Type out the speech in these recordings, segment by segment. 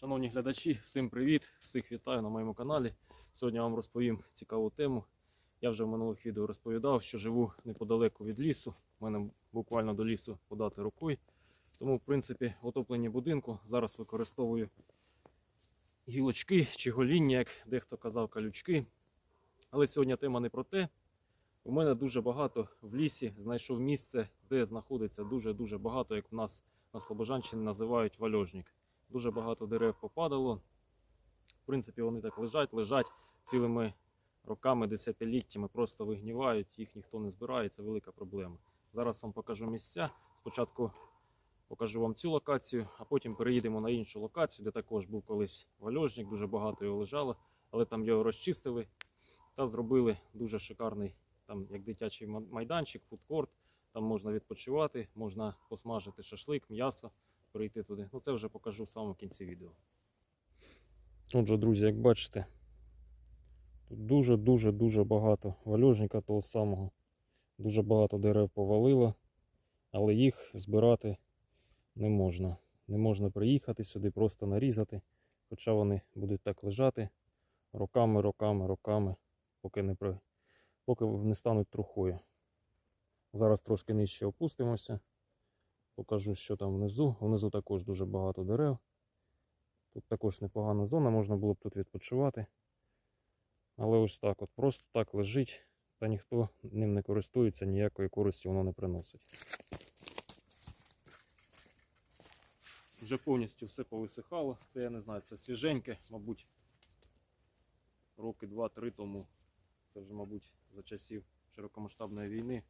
Шановні глядачі, всім привіт! Всіх вітаю на моєму каналі. Сьогодні я вам розповім цікаву тему. Я вже в минулих відео розповідав, що живу неподалеку від лісу. У мене буквально до лісу подати рукою. Тому, в принципі, в отопленні будинку зараз використовую гілочки чи гоління, як дехто казав, калючки. Але сьогодні тема не про те. У мене дуже багато в лісі знайшов місце, де знаходиться дуже-дуже багато, як в нас на Слобожанщині називають вальожник. Дуже багато дерев попадало. В принципі, вони так лежать, лежать цілими роками, десятиліттями, просто вигнівають, їх ніхто не збирає, це велика проблема. Зараз вам покажу місця. Спочатку покажу вам цю локацію, а потім переїдемо на іншу локацію, де також був колись вальожник, дуже багато його лежало, але там його розчистили та зробили дуже шикарний, там як дитячий майданчик, фудкорт. Там можна відпочивати, можна посмажити шашлик, м'ясо, прийти туди. Ну це вже покажу в самому кінці відео. Отже, друзі, як бачите, тут дуже-дуже-дуже багато вальожника того самого. Дуже багато дерев повалило, але їх збирати не можна. Не можна приїхати сюди, просто нарізати, хоча вони будуть так лежати роками, роками, роками, поки не, при... поки не стануть трухою. Зараз трошки нижче опустимося. Покажу, що там внизу. Внизу також дуже багато дерев. Тут також непогана зона, можна було б тут відпочивати. Але ось так от просто так лежить, та ніхто ним не користується, ніякої користі воно не приносить. Вже повністю все повисихало. Це я не знаю, це свіженьке, мабуть, роки 2-3 тому. Це вже, мабуть, за часів широкомасштабної війни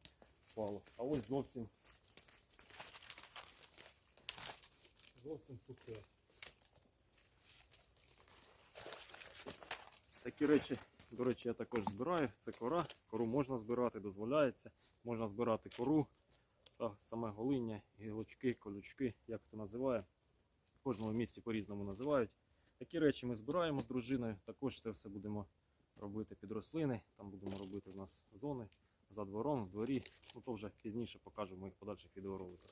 впало. А ось зовсім зовсім сухе. Такі речі, до речі, я також збираю. Це кора. Кору можна збирати, дозволяється. Можна збирати кору та саме голиння, гілочки, колючки, як хто називає. В кожному місті по-різному називають. Такі речі ми збираємо з дружиною. Також це все будемо робити під рослини. Там будемо робити в нас зони за двором, в дворі. Ну то вже пізніше покажу в моїх подальших відеороликах.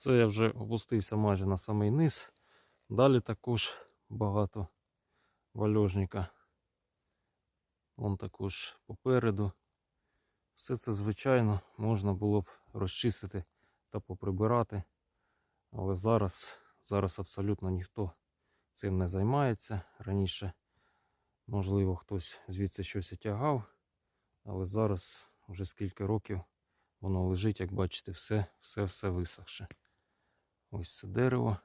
Це я вже опустився майже на самий низ. Далі також багато вальожника. Вон також попереду. Все це, звичайно, можна було б розчистити та поприбирати. Але зараз, зараз абсолютно ніхто цим не займається. Раніше, можливо, хтось звідси щось тягав, але зараз вже скільки років воно лежить, як бачите, все, все, все висохше. Ось це дерево.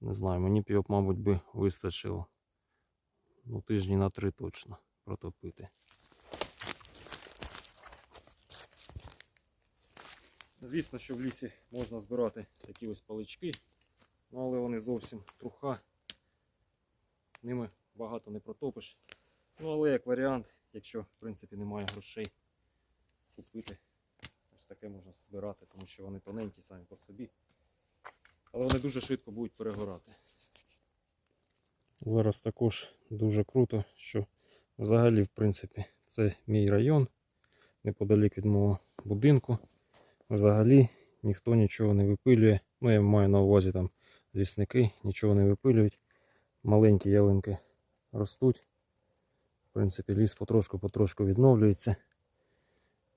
Не знаю, мені б його, мабуть, би вистачило. Ну, тижні на три точно протопити. Звісно, що в лісі можна збирати такі ось палички, ну, але вони зовсім труха. Ними багато не протопиш. Ну, але як варіант, якщо в принципі немає грошей купити, ось таке можна збирати, тому що вони тоненькі самі по собі. Але вони дуже швидко будуть перегорати. Зараз також дуже круто, що взагалі, в принципі, це мій район, неподалік від мого будинку. Взагалі ніхто нічого не випилює. Ну, я маю на увазі там лісники, нічого не випилюють. Маленькі ялинки ростуть. В принципі, ліс потрошку-потрошку відновлюється.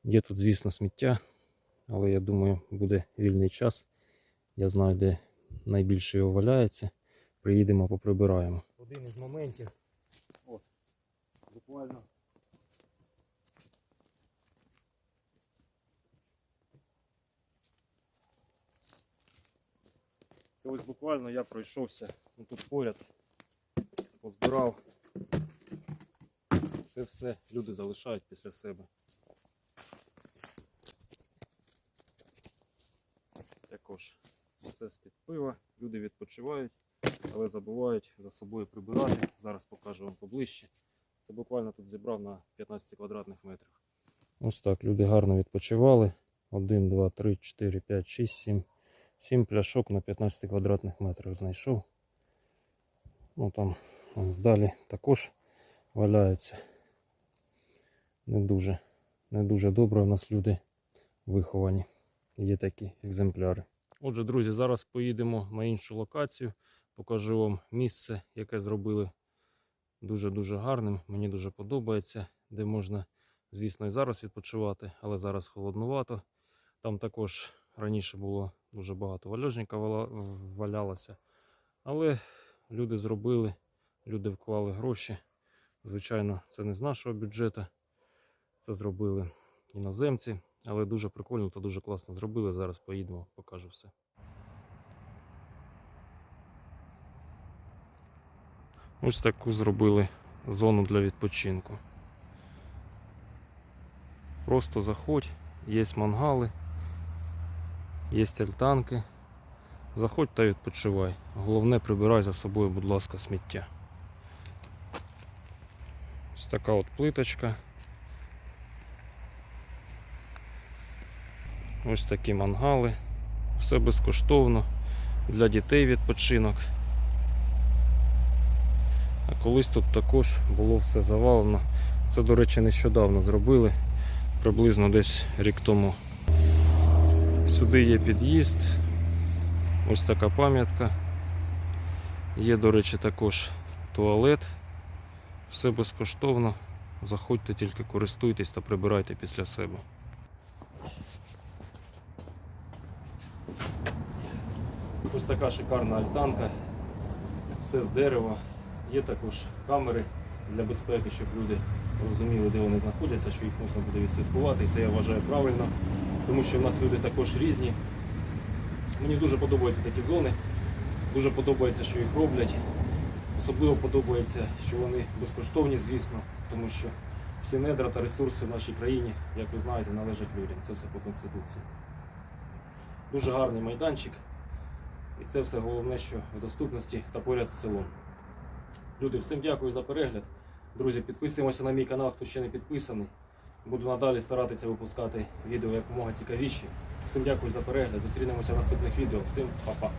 Є тут, звісно, сміття, але я думаю, буде вільний час. Я знаю, де найбільше його валяється. Приїдемо, поприбираємо. Один із моментів. О, буквально. Це ось буквально я пройшовся ну, тут поряд, позбирав. Це все люди залишають після себе. Також все з-під пива. Люди відпочивають, але забувають за собою прибирати. Зараз покажу вам поближче. Це буквально тут зібрав на 15 квадратних метрах. Ось так, люди гарно відпочивали. 1, 2, 3, 4, 5, 6, 7. 7 пляшок на 15 квадратних метрах знайшов. Ну там здалі також валяються. Не дуже, не дуже добре у нас люди виховані. Є такі екземпляри. Отже, друзі, зараз поїдемо на іншу локацію. Покажу вам місце, яке зробили дуже-дуже гарним. Мені дуже подобається, де можна, звісно, і зараз відпочивати, але зараз холоднувато. Там також раніше було дуже багато вальожника валя- валялося. Але люди зробили, люди вклали гроші. Звичайно, це не з нашого бюджету. Це зробили іноземці, але дуже прикольно та дуже класно зробили. Зараз поїдемо, покажу все. Ось таку зробили зону для відпочинку. Просто заходь, є мангали, є альтанки. Заходь та відпочивай. Головне прибирай за собою, будь ласка, сміття. Ось така от плиточка. Ось такі мангали. Все безкоштовно. Для дітей відпочинок. А колись тут також було все завалено. Це, до речі, нещодавно зробили, приблизно десь рік тому. Сюди є під'їзд. Ось така пам'ятка. Є, до речі, також туалет. Все безкоштовно. Заходьте, тільки користуйтесь та прибирайте після себе. Ось така шикарна альтанка. Все з дерева. Є також камери для безпеки, щоб люди розуміли, де вони знаходяться, що їх можна буде відслідкувати. Це я вважаю правильно, тому що в нас люди також різні. Мені дуже подобаються такі зони. Дуже подобається, що їх роблять. Особливо подобається, що вони безкоштовні, звісно, тому що всі недра та ресурси в нашій країні, як ви знаєте, належать людям. Це все по Конституції. Дуже гарний майданчик. І це все головне, що в доступності та поряд з селом. Люди, всім дякую за перегляд. Друзі, підписуємося на мій канал, хто ще не підписаний. Буду надалі старатися випускати відео якомога цікавіші. Всім дякую за перегляд. Зустрінемося в наступних відео. Всім па-па.